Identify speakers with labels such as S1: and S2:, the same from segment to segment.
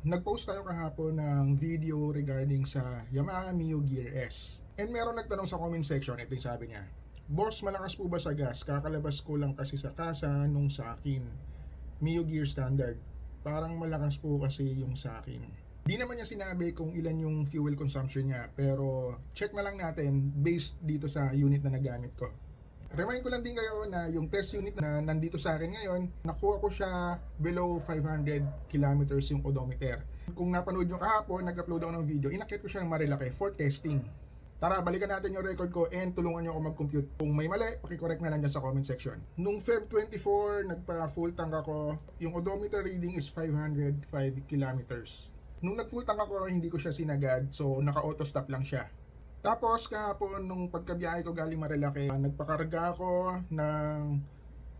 S1: Nag-post tayo kahapon ng video regarding sa Yamaha Mio Gear S. And meron nagtanong sa comment section, ito yung sabi niya, Boss, malakas po ba sa gas? Kakalabas ko lang kasi sa kasa nung sa akin. Mio Gear Standard. Parang malakas po kasi yung sa akin. Di naman niya sinabi kung ilan yung fuel consumption niya, pero check na lang natin based dito sa unit na nagamit ko. Remind ko lang din kayo na yung test unit na nandito sa akin ngayon, nakuha ko siya below 500 kilometers yung odometer. Kung napanood nyo kahapon, nag-upload ako ng video, inakit ko siya ng Marilaki for testing. Tara, balikan natin yung record ko and tulungan nyo ako mag-compute. Kung may mali, pakicorrect na lang dyan sa comment section. Nung Feb 24, nagpa-full tank ako, yung odometer reading is 505 kilometers. Nung nag-full tank ako, hindi ko siya sinagad, so naka-auto stop lang siya. Tapos kahapon nung pagkabiyahe ko galing Marilaki, nagpakarga ako ng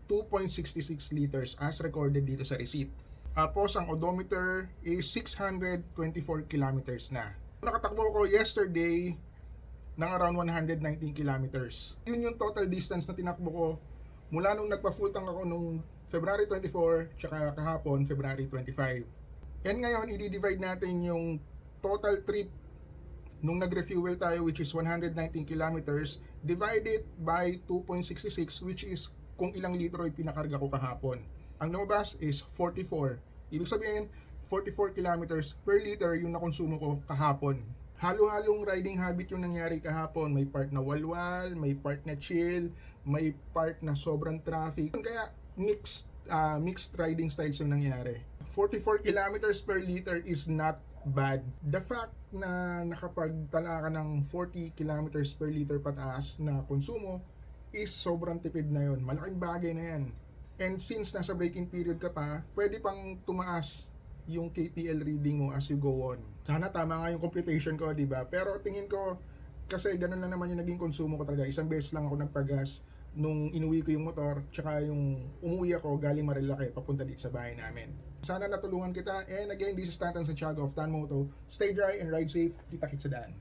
S1: 2.66 liters as recorded dito sa receipt. Tapos ang odometer is 624 kilometers na. Nakatakbo ko yesterday ng around 119 kilometers. Yun yung total distance na tinakbo ko mula nung nagpa-full tank ako nung February 24 tsaka kahapon February 25. And ngayon, i-divide natin yung total trip nung nag-refuel tayo which is 119 kilometers divided by 2.66 which is kung ilang litro yung pinakarga ko kahapon. Ang lumabas is 44. Ibig sabihin, 44 kilometers per liter yung nakonsumo ko kahapon. Halo-halong riding habit yung nangyari kahapon. May part na walwal, may part na chill, may part na sobrang traffic. Kaya mixed uh, mixed riding styles yung nangyari. 44 kilometers per liter is not bad. The fact na nakapagtala ka ng 40 kilometers per liter pataas na konsumo is sobrang tipid na yon. Malaking bagay na yan. And since nasa breaking period ka pa, pwede pang tumaas yung KPL reading mo as you go on. Sana tama nga yung computation ko, di ba? Pero tingin ko, kasi ganun lang naman yung naging konsumo ko talaga. Isang beses lang ako nagpagas nung inuwi ko yung motor, tsaka yung umuwi ako galing Marilaki papunta dito sa bahay namin. Sana natulungan kita. And again, this is Tatan Santiago of Tan Moto. Stay dry and ride safe. Kita-kits sa daan.